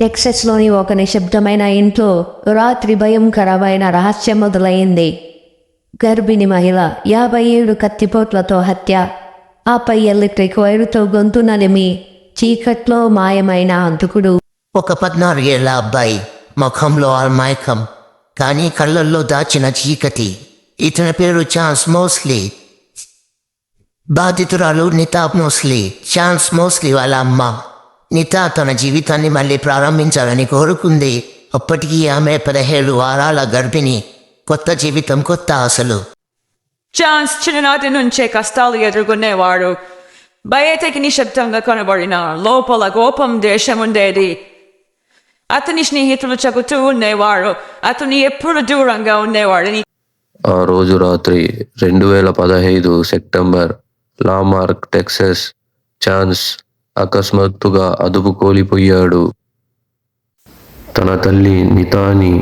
టెక్సస్లోని ఒక నిశ్శబ్దమైన ఇంట్లో రాత్రి భయంకరమైన రహస్యం మొదలైంది. గర్భిణి మహిళ యాభై ఏడు కత్తిపోట్లతో హత్య. ఆపై ఎలక్ట్రిక్ వైరుతో గొంతు నలిమి చీకట్లో మాయమైన హంతకుడు ఒక పద్నాలుగేళ్ళ అబ్బాయి ముఖంలో అల్మాయకం కానీ కళ్ళల్లో దాచిన చీకటి. ఇతని పేరు ఛాన్స్ మోస్లీ. బాధితురాలు నితాబ్ మోస్లీ ఛాన్స్ మోస్లీ వాళ్ళ అమ్మ. నితా తన జీవితాన్ని మళ్ళీ ప్రారంభించాలని కోరుకుంది. అప్పటికీ ఆమె పదిహేడు వారాల గర్భిణి. కొత్త జీవితం కొత్త ఆశలు. ఛాన్స్ చిన్ననాటి నుంచే కష్టాలు ఎదుర్కొనేవాడు. బయటకి నిశ్శబ్దంగా కనబడిన లోపల కోపం దేశం ఉండేది అతని స్నేహితులు చెబుతూ ఉండేవారు. అతని ఎప్పుడు దూరంగా ఉండేవాడని. ఆ రోజు రాత్రి రెండు వేల పదహైదు సెప్టెంబర్ లామార్క్ టెక్సస్ ఛాన్స్ అకస్మాత్తుగా అదుపు కోల్పోయాడు. తన తల్లి నితాని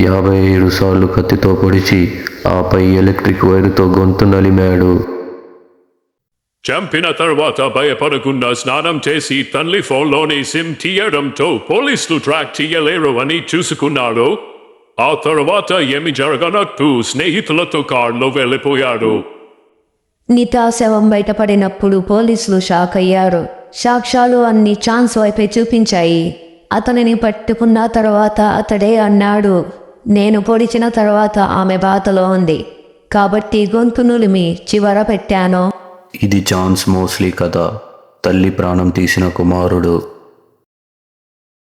యాభై ఏడు సార్లు కత్తితో పొడిచి ఆపై ఎలక్ట్రిక్ వైరుతో గొంతు నలిమాడు. చంపిన తర్వాత భయపడకుండా స్నానం చేసి తల్లి ఫోన్లోని సిమ్ తీయడంతో పోలీసులు ట్రాక్ చేయలేరు అని చూసుకున్నాడు. ఆ తర్వాత ఏమి జరగనట్టు స్నేహితులతో కారులో వెళ్ళిపోయాడు. నితా శవం బయటపడినప్పుడు పోలీసులు షాక్ అయ్యారు సాక్ష్యాలు అన్ని ఛాన్స్ వైపే చూపించాయి. అతనిని పట్టుకున్న తర్వాత అతడే అన్నాడు నేను పొడిచిన తర్వాత ఆమె బాధలో ఉంది. కాబట్టి గొంతు నులిమి చివర పెట్టాను. ఇది ఛాన్స్ మోస్లీ కథ. తల్లి ప్రాణం తీసిన కుమారుడు